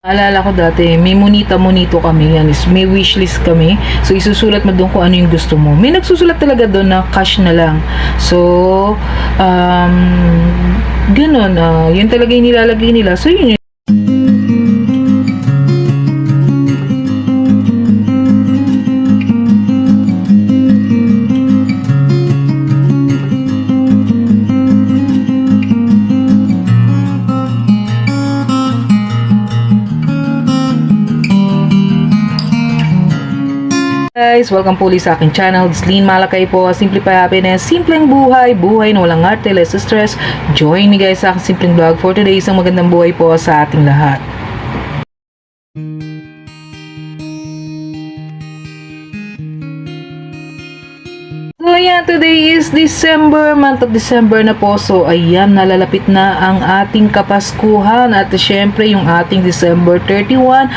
Alala ko dati, may monita-monito kami, yan is may wishlist kami. So, isusulat mo doon kung ano yung gusto mo. May nagsusulat talaga doon na cash na lang. So, um, ganun, ah, yun talaga yung nilalagay nila. So, yun Guys, welcome po ulit sa aking channel. It's Lean Malakay po. Simplify Happiness. Simpleng buhay. Buhay na walang arte, less stress. Join me guys sa aking simpleng vlog for today. Isang magandang buhay po sa ating lahat. Ayan, today is December, month of December na po. So ayan, nalalapit na ang ating Kapaskuhan at syempre yung ating December 31,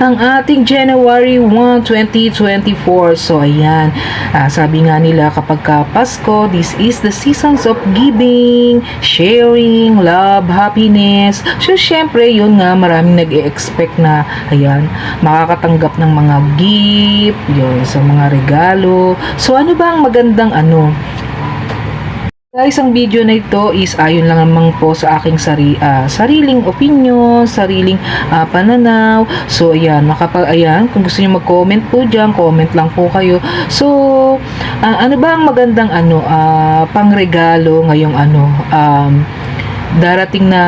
ang ating January 1, 2024. So ayan, ah, sabi nga nila kapag ka Pasko, this is the seasons of giving, sharing, love, happiness. So syempre, yun nga, maraming nag-expect na ayan, makakatanggap ng mga gift, yun, sa mga regalo. So ano ba ang magandang ano? Guys, ang video na ito is ayon lang naman po sa aking sari, ah, sariling opinion, sariling ah, pananaw. So, ayan, makapag, ayan, kung gusto niyo mag-comment po dyan, comment lang po kayo. So, ah, ano ba ang magandang ano, ah, pangregalo ngayong ano, um, darating na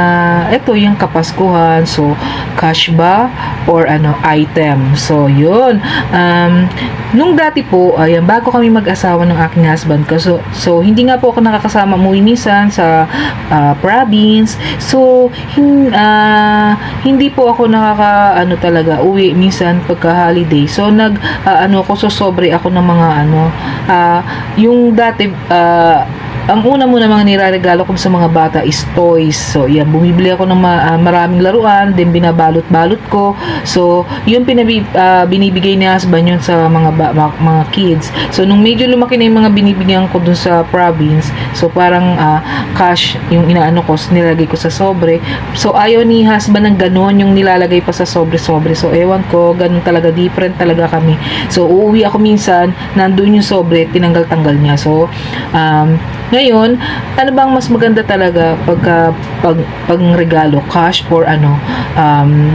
ito yung kapaskuhan. So cash ba or ano item? So yun. Um, nung dati po ayan bago kami mag-asawa ng aking husband ko so, so hindi nga po ako nakakasama umuwi minsan sa ah, province. So hin, ah, hindi po ako nakaka ano talaga uwi minsan pagka holiday. So nag ah, ano ko so sobre ako ng mga ano ah, yung dati ah, ang una muna mga niraregalo ko sa mga bata is toys. So, yan, bumibili ako ng ma- ah, maraming laruan, then binabalot-balot ko. So, yun pinabi, ah, binibigay ni husband yun sa mga, ba- ma- mga kids. So, nung medyo lumaki na yung mga binibigyan ko dun sa province, so parang ah, cash yung inaano ko, nilalagay ko sa sobre. So, ayaw ni husband ng ganon yung nilalagay pa sa sobre-sobre. So, ewan ko, ganun talaga, different talaga kami. So, uuwi ako minsan, nandun yung sobre, tinanggal-tanggal niya. So, um, ngayon, ano bang mas maganda talaga pagka pag, pag regalo, cash or ano, um,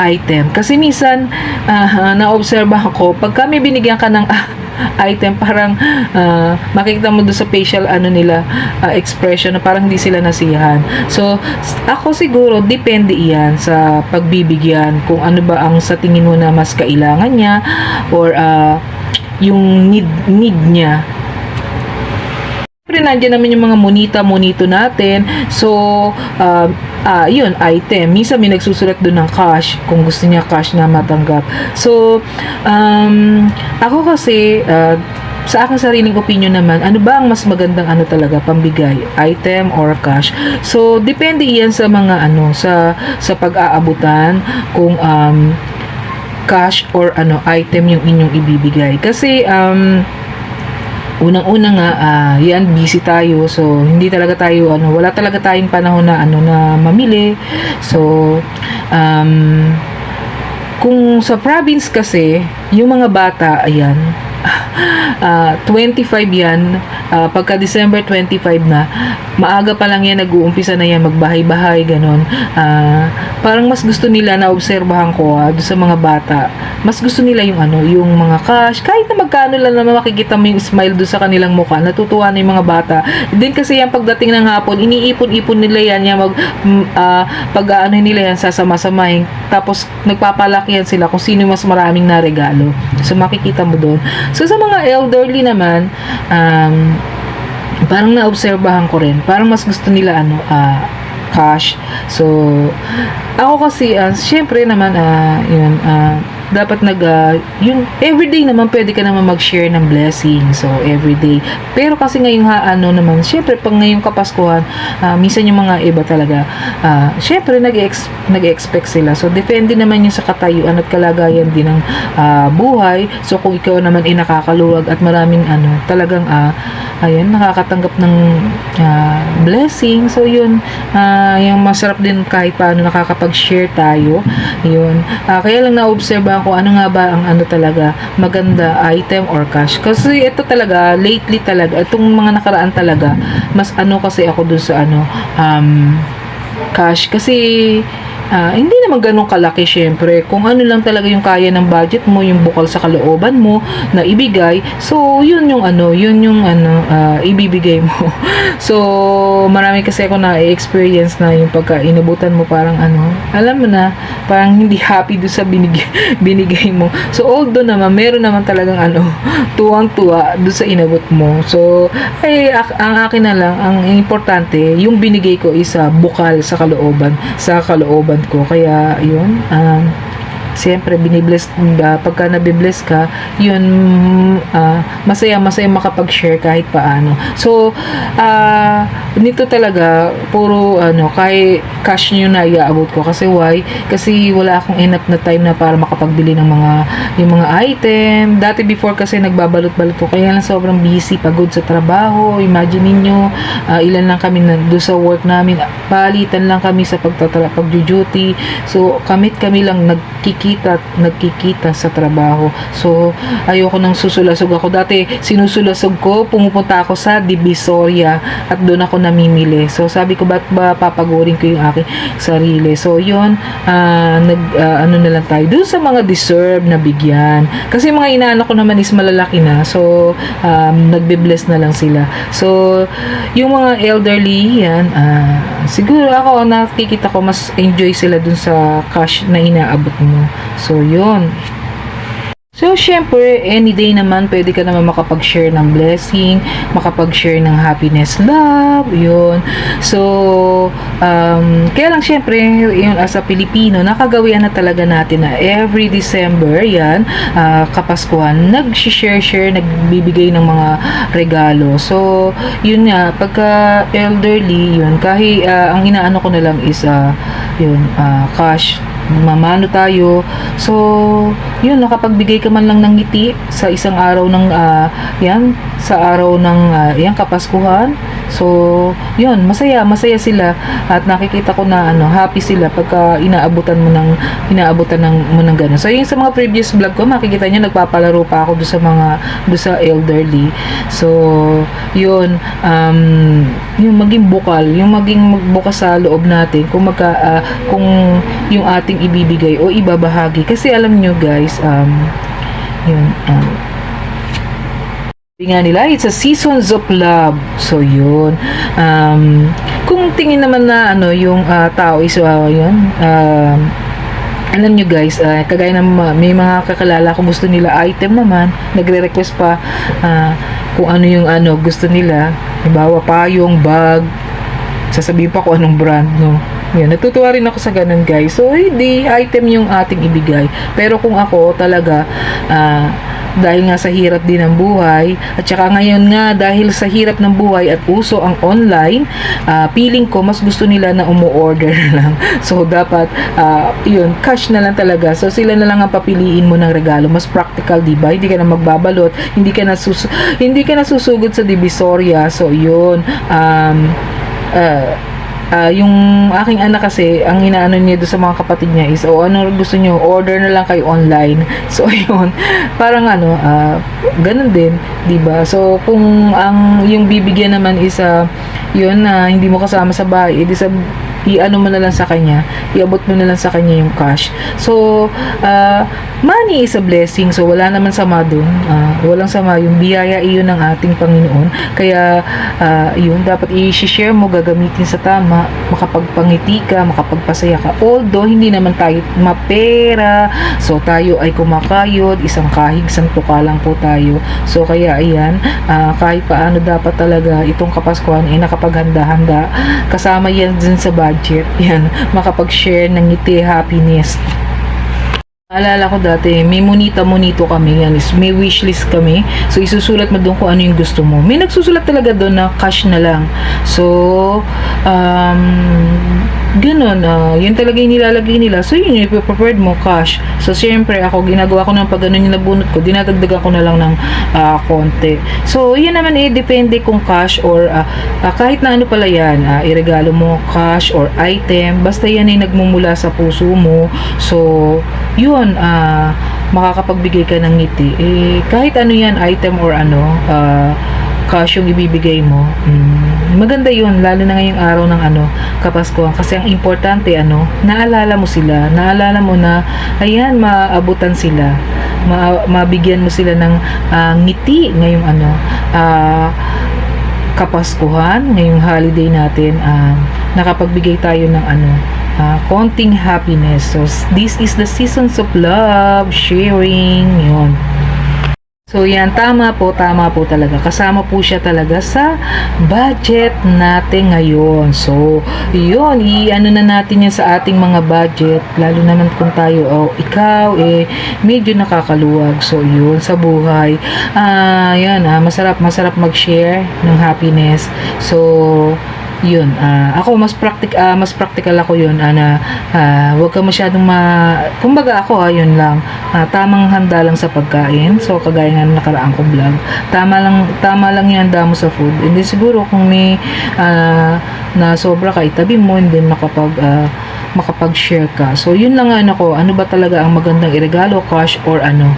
item. Kasi minsan, ah, naobserbahan ko, pag kami binigyan ka ng ah, item, parang ah, makikita mo doon sa facial ano nila, ah, expression na parang hindi sila nasiyahan. So, ako siguro, depende iyan sa pagbibigyan, kung ano ba ang sa tingin mo na mas kailangan niya or ah, yung need, need niya Siyempre, nandiyan naman yung mga monita-monito natin. So, um, ah, yun, item. Minsan may nagsusulat doon ng cash, kung gusto niya cash na matanggap. So, um, ako kasi, ah, sa aking sariling opinion naman, ano ba ang mas magandang ano talaga, pambigay? Item or cash? So, depende iyan sa mga ano, sa, sa pag-aabutan, kung um, cash or ano, item yung inyong ibibigay. Kasi, um, unang-una nga ah, yan busy tayo. So hindi talaga tayo ano wala talaga tayong panahon na ano na mamili. So um, kung sa province kasi yung mga bata ayan ah 25 yan. Ah, pagka December 25 na maaga pa lang yan nag-uumpisa na yan magbahay-bahay ganon. Ah, parang mas gusto nila na obserbahan ko doon sa mga bata. Mas gusto nila yung ano yung mga cash kahit na magkano lang naman makikita mo yung smile doon sa kanilang mukha natutuwa na yung mga bata. Din kasi yan pagdating ng hapon iniipon-ipon nila yan yan mag mm, ah, pag ano nila yan sasama-samahin. Tapos nagpapalaki sila kung sino mas maraming na regalo so makikita mo doon so sa mga elderly naman um, parang naobserbahan ko rin. Parang mas gusto nila ano ah, cash. So ako kasi ah, syempre naman ah, yun ah, dapat nag ah, yung everyday naman pwede ka naman mag-share ng blessing. So everyday. Pero kasi ngayong ha, ano naman, syempre pag ngayong Kapaskuhan, ah, minsan yung mga iba talaga, ah, syempre nag-ex, nag-expect sila. So depende naman yung sa katayuan at kalagayan din ng ah, buhay. So kung ikaw naman ay nakakaluwag at maraming ano, talagang ah, ayun, nakakatanggap ng ah, blessing. So yun, ah, yung masarap din kahit paano nakakapag-share tayo. Yun. Ah, kaya lang na-observe ako ano nga ba ang ano talaga maganda item or cash. Kasi ito talaga lately talaga itong mga nakaraan talaga mas ano kasi ako dun sa ano um, cash kasi ah, hindi naman ganun kalaki syempre. Kung ano lang talaga yung kaya ng budget mo yung bukal sa kalooban mo na ibigay so yun yung ano yun yung ano ah, ibibigay mo. So marami kasi ako na experience na yung pagka inabutan mo parang ano alam mo na parang hindi happy do sa binigay, binigay mo. So although naman meron naman talagang ano tuwang tuwa do sa inabot mo. So ay ang akin na lang ang importante yung binigay ko is ah, bukal sa kalooban sa kalooban ko. Kaya yun. Um, Siyempre, binibless, uh, pagka nabibless ka, yun, ah, masaya, masaya makapag-share kahit paano. So, ah, nito talaga, puro, ano, kahit cash nyo na iaabot ko. Kasi why? Kasi wala akong enough na time na para makapagbili ng mga, yung mga item. Dati before kasi nagbabalot-balot ko, kaya lang sobrang busy, pagod sa trabaho. Imagine ninyo, ah, ilan lang kami na, doon sa work namin, palitan lang kami sa pagtatra, pag-duty. So, kamit kami lang nagkikita at nagkikita sa trabaho. So, ayoko nang susulasog ako. Dati, sinusulasog ko, pumupunta ako sa Divisoria at doon ako namimili. So, sabi ko, ba't ba papagurin ko yung aking sarili? So, yun, ah, nag, ah, ano na lang tayo, doon sa mga deserve na bigyan. Kasi mga inaano ko naman is malalaki na. So, um, nagbe-bless na lang sila. So, yung mga elderly, yan, ah, siguro ako, nakikita ko, mas enjoy sila dun sa cash na inaabot mo. So, yun. So, syempre, any day naman, pwede ka naman makapag-share ng blessing, makapag-share ng happiness, love, yun. So, um, kaya lang syempre, yun, as a Pilipino, nakagawian na talaga natin na every December, yan, ah, Kapaskuhan, nag-share-share, nagbibigay ng mga regalo. So, yun nga, pagka elderly, yun, kahit ah, ang inaano ko na lang is, ah, yun, ah, cash, mamano tayo. So, yun, nakapagbigay ka man lang ng ngiti sa isang araw ng, ah, yan, sa araw ng, ah, yan, Kapaskuhan. So, yun, masaya, masaya sila. At nakikita ko na, ano, happy sila pagka inaabutan mo ng, inaabutan ng, mo ng gano'n. So, yung sa mga previous vlog ko, makikita nyo, nagpapalaro pa ako doon sa mga, doon sa elderly. So, yun, um, yung maging bukal, yung maging magbukas sa loob natin, kung magka, ah, kung yung ating ibibigay o ibabahagi. Kasi alam nyo guys, um, yun, um, sabi nga nila, it's a seasons of love. So, yun. Um, kung tingin naman na, ano, yung ah, tao is, uh, yun, um, alam nyo guys, ah, kagaya ng mga- may mga kakalala ko gusto nila item naman, nagre-request pa ah, kung ano yung ano gusto nila. Halimbawa, payong, bag, sasabihin pa kung anong brand, no? Yan, natutuwa rin ako sa ganun, guys. So, hindi item yung ating ibigay. Pero kung ako talaga, ah, dahil nga sa hirap din ng buhay, at saka ngayon nga, dahil sa hirap ng buhay at uso ang online, ah, feeling ko, mas gusto nila na umu-order lang. So, dapat, ah, yun, cash na lang talaga. So, sila na lang ang papiliin mo ng regalo. Mas practical, di ba? Hindi ka na magbabalot, hindi ka na, sus- hindi ka na susugod sa divisoria. So, yun, um, ah, ah, yung aking anak kasi, ang inaano niya doon sa mga kapatid niya is, o ano gusto niyo, order na lang kayo online. So, yun, parang ano, ah, ganun din, di ba? So, kung ang, yung bibigyan naman is, ah, yun na hindi mo kasama sa bahay, edi sa, i-ano mo na lang sa kanya, iabot mo na lang sa kanya yung cash. So, ah, money is a blessing. So, wala naman sama dun. Ah, walang sama. Yung biyaya iyon ng ating Panginoon. Kaya, ah, yun, dapat i-share mo, gagamitin sa tama, makapagpangiti ka, makapagpasaya ka. Although, hindi naman tayo mapera. So, tayo ay kumakayod, isang kahig, isang tuka lang po tayo. So, kaya, ayan, ah, kahit paano dapat talaga itong Kapaskuhan ay nakapaghanda-handa. Kasama yan din sa budget. Yan, makapag-share ng ngiti, happiness. Alala ko dati, may monita-monito kami, yan is may wishlist kami. So, isusulat mo doon kung ano yung gusto mo. May nagsusulat talaga doon na cash na lang. So, um, ganun, ah, yun talaga yung nilalagay nila. So, yun yung prepared mo, cash. So, siyempre, ako, ginagawa ko ng pag yung nabunot ko, dinadagdagan ko na lang ng ah, konti. So, yun naman eh, depende kung cash or ah, ah, kahit na ano pala yan, ah, iregalo mo cash or item, basta yan ay nagmumula sa puso mo. So, yun, ah, makakapagbigay ka ng ngiti. Eh, kahit ano yan, item or ano, ah, cash yung ibibigay mo. Mm, maganda yun, lalo na ngayong araw ng ano, Kapaskuhan. Kasi ang importante, ano, naalala mo sila. Naalala mo na, ayan, maabutan sila. Ma- mabigyan mo sila ng ah, ngiti ngayong ano, ah, Kapaskuhan, ngayong holiday natin, um, nakapagbigay tayo ng ano, ah, konting happiness. So, this is the seasons of love, sharing, yun. So, yan, tama po, tama po talaga. Kasama po siya talaga sa budget natin ngayon. So, yun, i-ano na natin yan sa ating mga budget. Lalo naman kung tayo, oh, ikaw, eh, medyo nakakaluwag. So, yun, sa buhay. Ah, yan, ah, masarap, masarap mag-share ng happiness. So, yun ah, ako mas practic ah, mas practical ako yun ah, na ah, wag ka masyadong ma kumbaga ako ah, yun lang ah, tamang handa lang sa pagkain. So kagaya nga ng nakaraan kong vlog tama lang tama lang yung handa mo sa food. Then siguro kung may ah, na sobra ka itabi mo then makapag ah, makapag-share ka. So yun lang ano ko ano ba talaga ang magandang iregalo cash or ano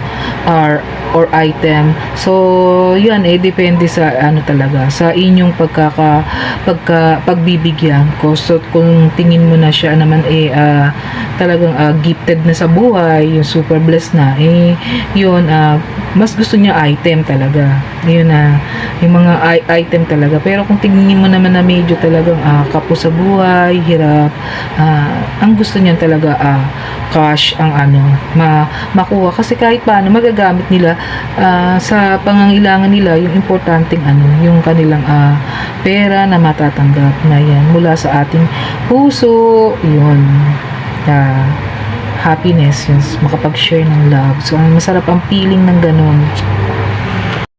or or item? So yun eh depende sa ano talaga sa inyong pagkaka pagka pagbibigyan ko. So kung tingin mo na siya naman eh ah, talagang ah, gifted na sa buhay yung super blessed na eh yun ah, mas gusto niya item talaga. Yun na yung mga item talaga. Pero kung tingin mo naman na medyo talagang ah, kapo sa buhay hirap ah, ang gusto niyan talaga ah, cash ang ano ma makuha. Kasi kahit paano magagamit nila ah, sa pangangailangan nila yung importanteng ano yung kanilang ah, pera na matatanggap na yan mula sa ating puso. Yun. Ah, happiness yun makapag-share ng love. So masarap ang feeling ng ganun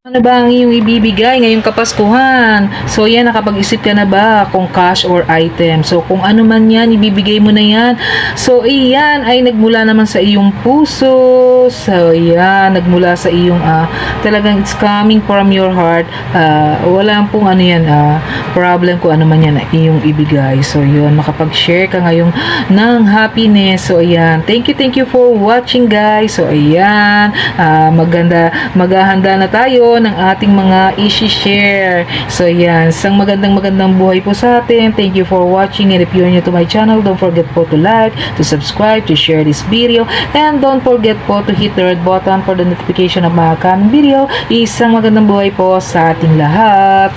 ano ba ang iyong ibibigay ngayong kapaskuhan? So yan, nakapag-isip ka na ba kung cash or item? So kung ano man yan, ibibigay mo na yan. So iyan ay nagmula naman sa iyong puso. So yan, nagmula sa iyong ah, talagang it's coming from your heart. Ah, wala pong ano yan, ah, problem kung ano man yan na iyong ibigay. So yun, makapag-share ka ngayong ng happiness. So ayan, thank you, thank you for watching guys. So ayan, ah, maganda, maghahanda na tayo ng ating mga i-share. So yan, isang magandang magandang buhay po sa atin. Thank you for watching and if you're new to my channel, don't forget po to like, to subscribe, to share this video and don't forget po to hit the red button for the notification of my coming video. Isang magandang buhay po sa ating lahat.